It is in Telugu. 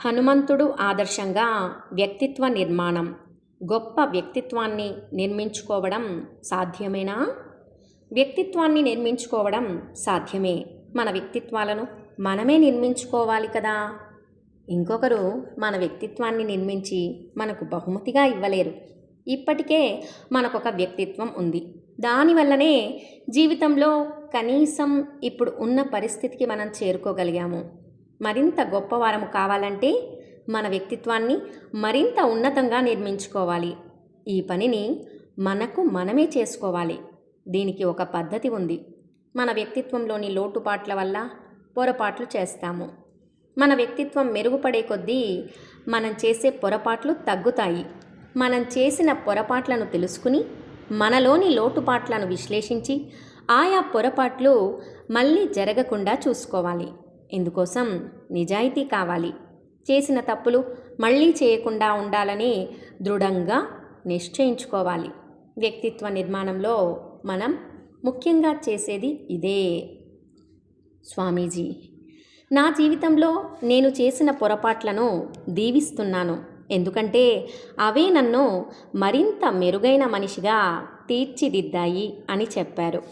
హనుమంతుడు ఆదర్శంగా వ్యక్తిత్వ నిర్మాణం గొప్ప వ్యక్తిత్వాన్ని నిర్మించుకోవడం సాధ్యమేనా? వ్యక్తిత్వాన్ని నిర్మించుకోవడం సాధ్యమే. మన వ్యక్తిత్వాలను మనమే నిర్మించుకోవాలి కదా. ఇంకొకరు మన వ్యక్తిత్వాన్ని నిర్మించి మనకు బహుమతిగా ఇవ్వలేరు. ఇప్పటికే మనకొక వ్యక్తిత్వం ఉంది. దానివల్లనే జీవితంలో కనీసం ఇప్పుడు ఉన్న పరిస్థితికి మనం చేరుకోగలిగాము. మరింత గొప్పవారము కావాలంటే మన వ్యక్తిత్వాన్ని మరింత ఉన్నతంగా నిర్మించుకోవాలి. ఈ పనిని మనకు మనమే చేసుకోవాలి. దీనికి ఒక పద్ధతి ఉంది. మన వ్యక్తిత్వంలోని లోటుపాట్ల వల్ల పొరపాట్లు చేస్తాము. మన వ్యక్తిత్వం మెరుగుపడే కొద్దీ మనం చేసే పొరపాట్లు తగ్గుతాయి. మనం చేసిన పొరపాట్లను తెలుసుకుని మనలోని లోటుపాట్లను విశ్లేషించి ఆయా పొరపాట్లు మళ్ళీ జరగకుండా చూసుకోవాలి. ఇందుకోసం నిజాయితీ కావాలి. చేసిన తప్పులు మళ్ళీ చేయకుండా ఉండాలని దృఢంగా నిశ్చయించుకోవాలి. వ్యక్తిత్వ నిర్మాణంలో మనం ముఖ్యంగా చేసేది ఇదే. స్వామీజీ నా జీవితంలో నేను చేసిన పొరపాట్లను దీవిస్తున్నాను. ఎందుకంటే అవే నన్ను మరింత మెరుగైన మనిషిగా తీర్చిదిద్దాయి అని చెప్పారు.